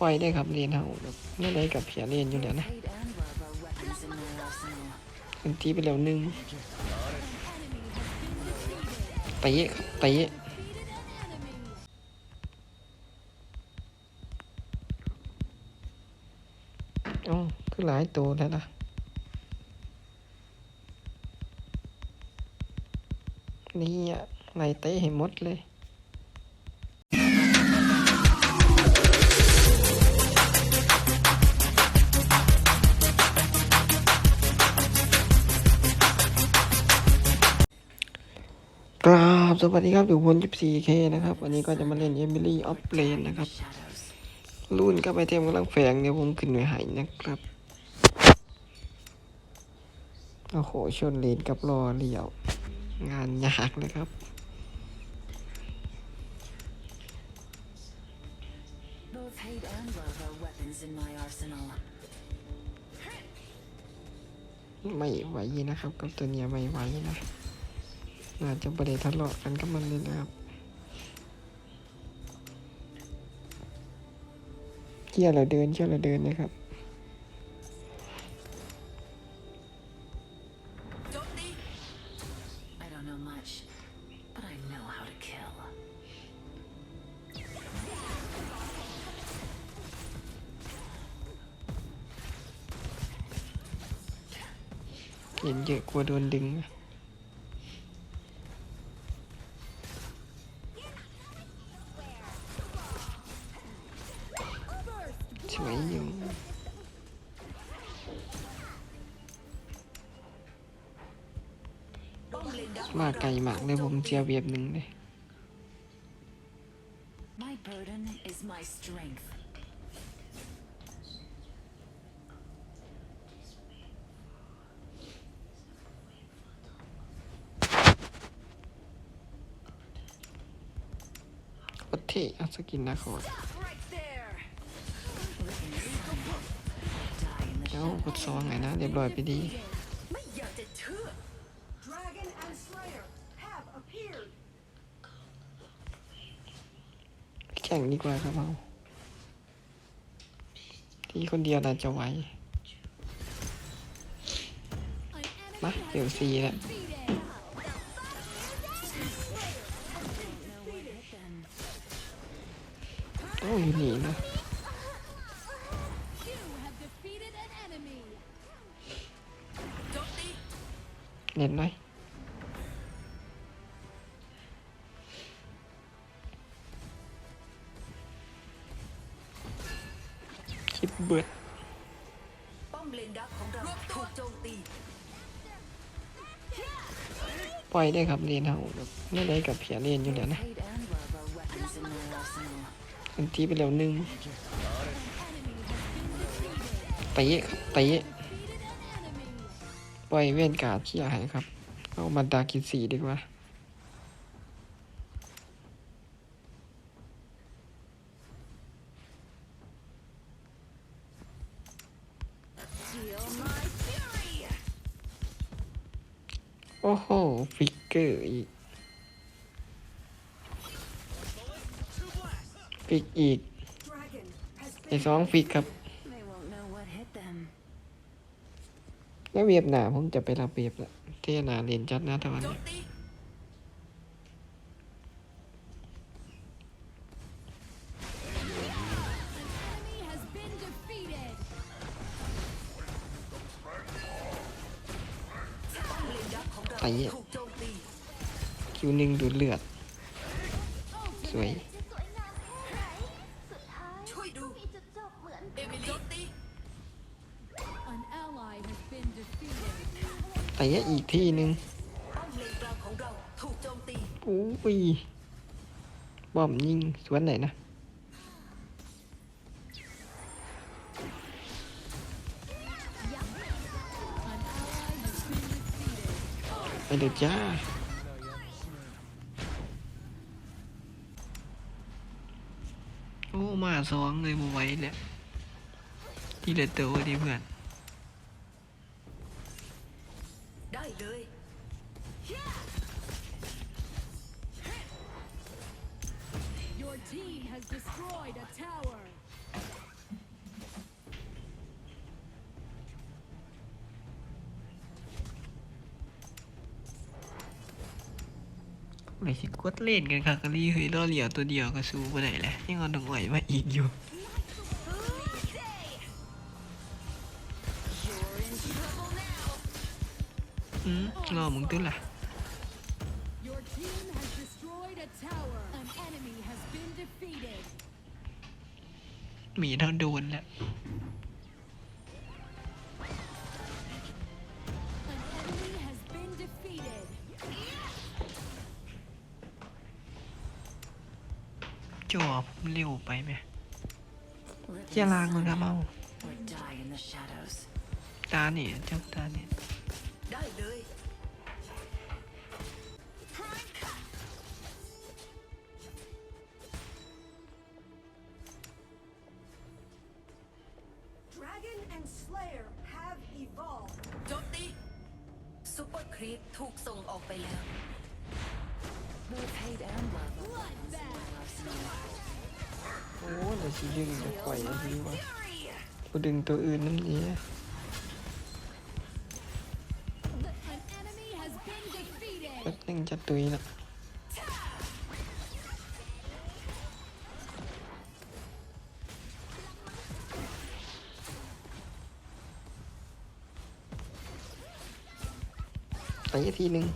ปล่อยได้ครับเรียนเฮาแบบไม่ได้กับเพียเรียนอยู่แล้วนะ Blade and lava weapons in my arsenal. อันทีไปแล้วหนึ่งเตะครับเตะเอ้คือหลายตัวแล้วล่ะนี่อะไล่เตะให้หมดเลย กราบสวัสดีครับอยู่บน 14K นะครับ วันนี้ก็จะมาเล่น Emily of Lane นะครับ รุ่นกับไอเทมกำลังแฝงเดี๋ยวผมขึ้นไว้ให้นะครับ โอ้โห ชนเลนกับรอเลี้ยว งานยากเลยครับ ไม่ไหวนะครับ กับตัวเนี้ยไม่ไหวนะ น่าจะประเดี๋ยวทะเลาะกันกับมันเลยนะครับเที่ยวเราเดินเที่ยวเราเดินนะครับ I don't know much, but I know how to kill. เห็นเยอะกลัวโดนดึงนะ มาไกลมากเลยผมเจียเวียบหนึ่งเลย My burden is my strength. โคตรเท่เอาสกินนะคอ Die in the เอ้ากดซองไงนะ เรียบร้อยไปดี ข่งดีกว่าครับเอาที่คนเดียวน่าจะไหวมาเดี๋ยวซีแล้วโอ้ยอยู่นี่นะเน็ตหน่อย เบิดป้อมเลนดักของเราถูกโจมตีปล่อยได้ครับเรนเฮาไม่ได้กับเพียเรนอยู่แล้วนะอันทีไปแล้วหนึ่งเตะครับเตะปล่อยเว้นกาดเชียให้ครับ เอามาดากินสีดีกว่า โอ้โห ฟิกเกอร์อีก ฟิกอีก Dragon has ไอสองฟิกครับ They won't know what hit them. แล้วเวียบหนาผมจะไปรับเวียบละเทหนาเรียนจัดนะตะวันนี้ ไอ้เหี้ยถูกโจมตีคิวหนึ่งดูดเลือด สวย ช่วยดูเอมิลี่โจมตี An ally has been defeated. แต่ยะอีกที่หนึ่งป้อมเลนกลางของเราถูกโจมตีโอ้ยบอมยิงสวนไหนนะ เดี๋ยวจ้าโอ้มาสองเลยบ่ไหวเนี่ยที่เหลือตัวดีเพื่อนได้เลย เลยสิกดเล่นกันค่ะกะลี่เฮ้ยล่อเหลี่ยวตัวเดียวก็สู้บ่ได้แหละยังเอาดอกไหวมาอีกอยู่อืมรอมึงตัวล่ะหมีเท่าโดนแล้ว จอผมเร็วไปไหม Rip เจียลางมันก็เมา or die in the shadows. ตาเนี่ยเจ้าตาเนี่ยได้เลย Dragon and Slayer have evolved. โจมตีซูเปอร์ครีปถูกส่งออกไปแล้ว โอ้เดี๋ยวสิดึงจะปล่อยอันนี้วะกูดึงตัวอื่นน้ำเนี้ย An enemy has been defeated. แป๊บนึงจะตุยละไปอีกทีหนึ่ง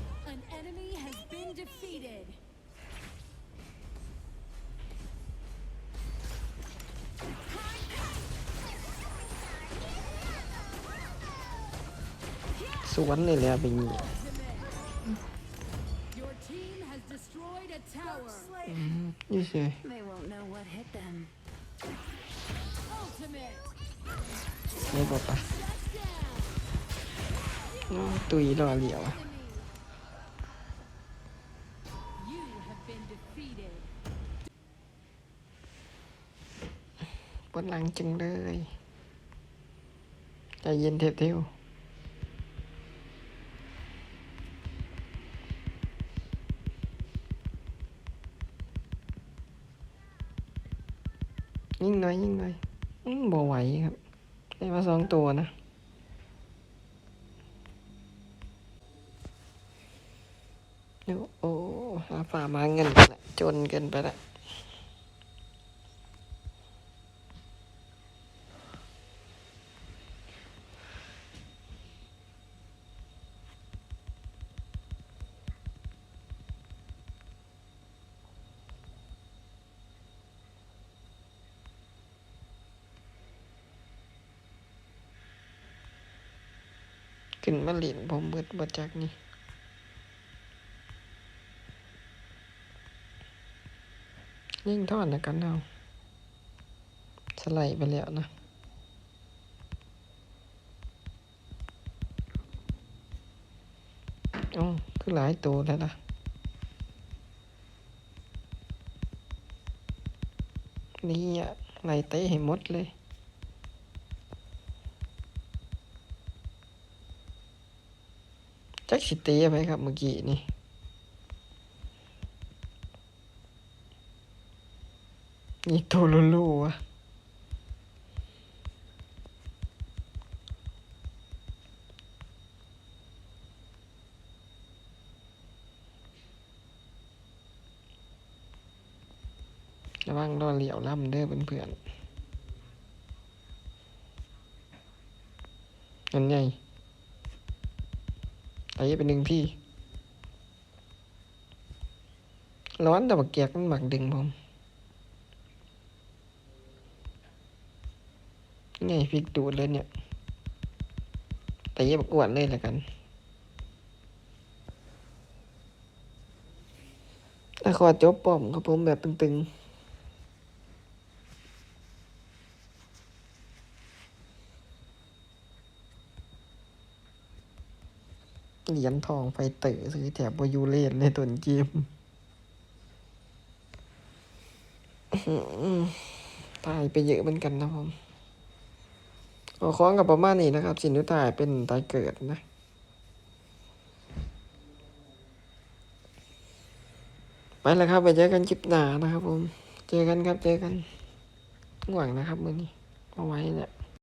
วนเลยแล้วเป็นอย่งนี้นี่สิไม่บอกปะตุยรอเหลียวอะปวดหลังจังเลย ใจเย็นเทปเทียว น่อยยิ่งหน่อยอืมบ่ไหวครับ ได้มาสองตัวนะโอ้โหาฝ่ามาเงินไปละจนเกินไปละ ขึ้นมาเล่นผมเบิดบ่จักนี่ยิ่งทอดนะกันเอาสไลด์ไปแล้วนะอ๋อคือหลายตัวแล้วล่ะนี่อะไล่เตะให้หมดเลย จักสิเตีไปครับเมื่อกี้นี่นี่ตัวลูลูอะระวังรอเหลี่ยวล่ำเด้อเพื่อนๆอันใหญ่ ไอ้เป็นหนึ่งที่ ร้อนแต่บักเกียกมันหมักดึงผมไงพริกดูดเลยเนี่ย แต่ยับักอ้วนเลยละกันถ้าขอจบป้อมครับผมแบบตึงๆ เหรียญทองไฟเตอร์ซื้อแถบวายูเลนในต้นเกมตายไปเยอะเหมือนกันนะผมขอคล้องกับประมาณนี้นะครับ สินทุตายเป็นตายเกิดนะไปแล้วครับไปเจอกันคลิปหน้านะครับผม เจอกันครับเจอกันหวังนะครับมือนี้เอาไว้เนี่ย